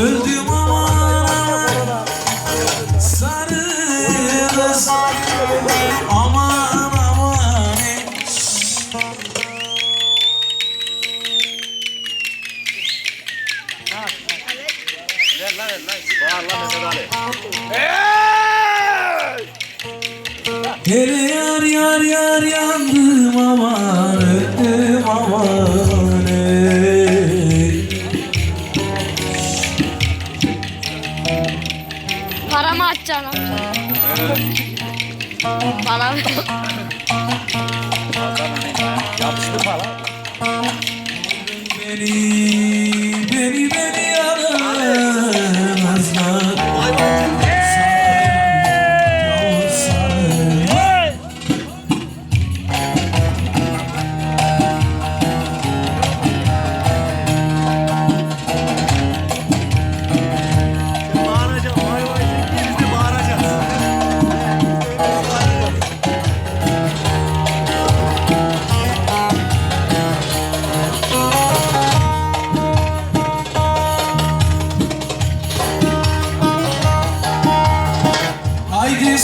Öldüm aman Sarı kız Aman aman. Hele yar yar yar yandım aman Öldüm aman. Para mı atacaksın amca? Para mı? Yapıştır falan. Beni beni beni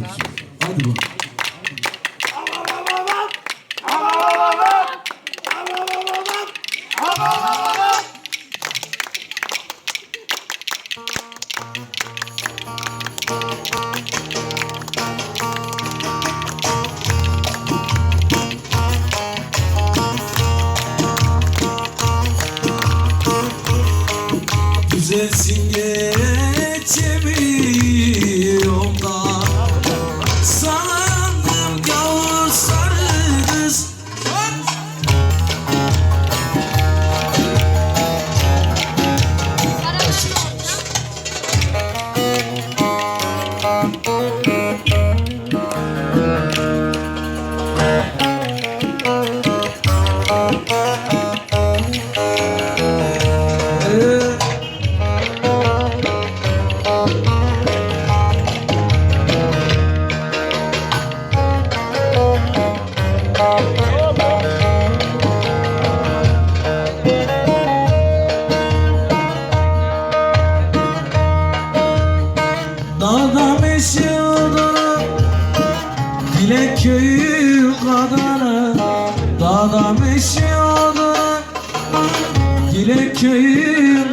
Var arkadaşlar. Hadi bakalım. Güzelsin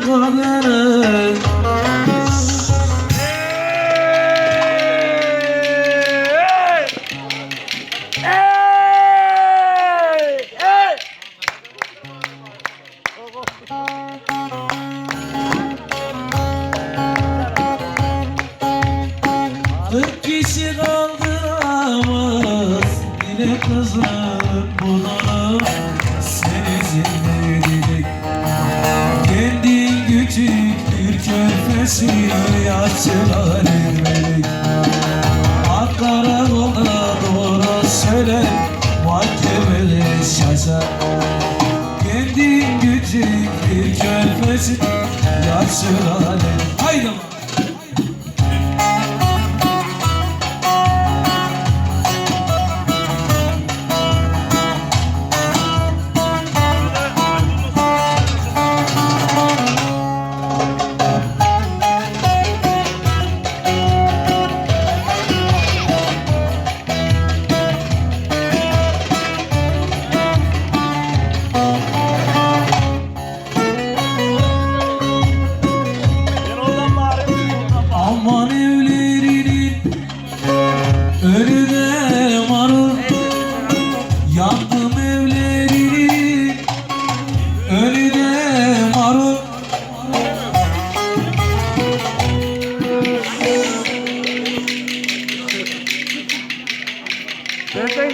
kadar Kırk kişi kaldıramaz Yine kızlar küçük bir körfesi Yaşlılar ermedik Ak karakolda doğru söyle Mahkemede şaşar Kendin küçük bir körfesi Yaşlılar ermedik Haydi bakalım.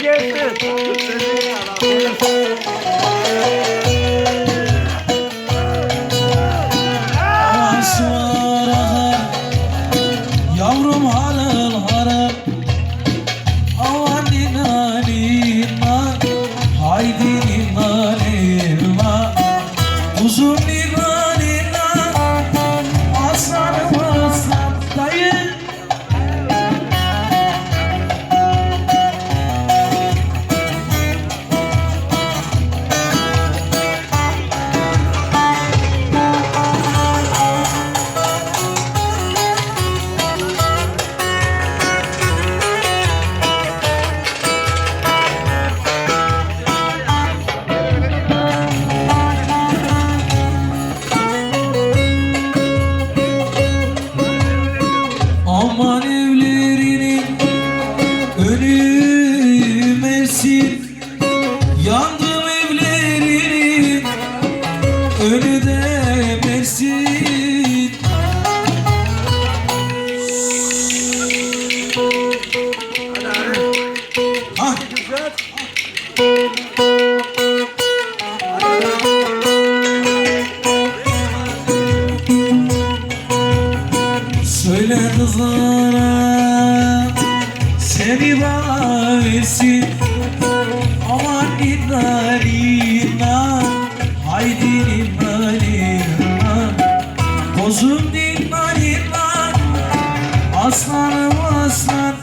Gelsin? Yavrum harıl harıl seni versin. Aman inna inna haydi inna inna Kozum dinna inna aslanım aslan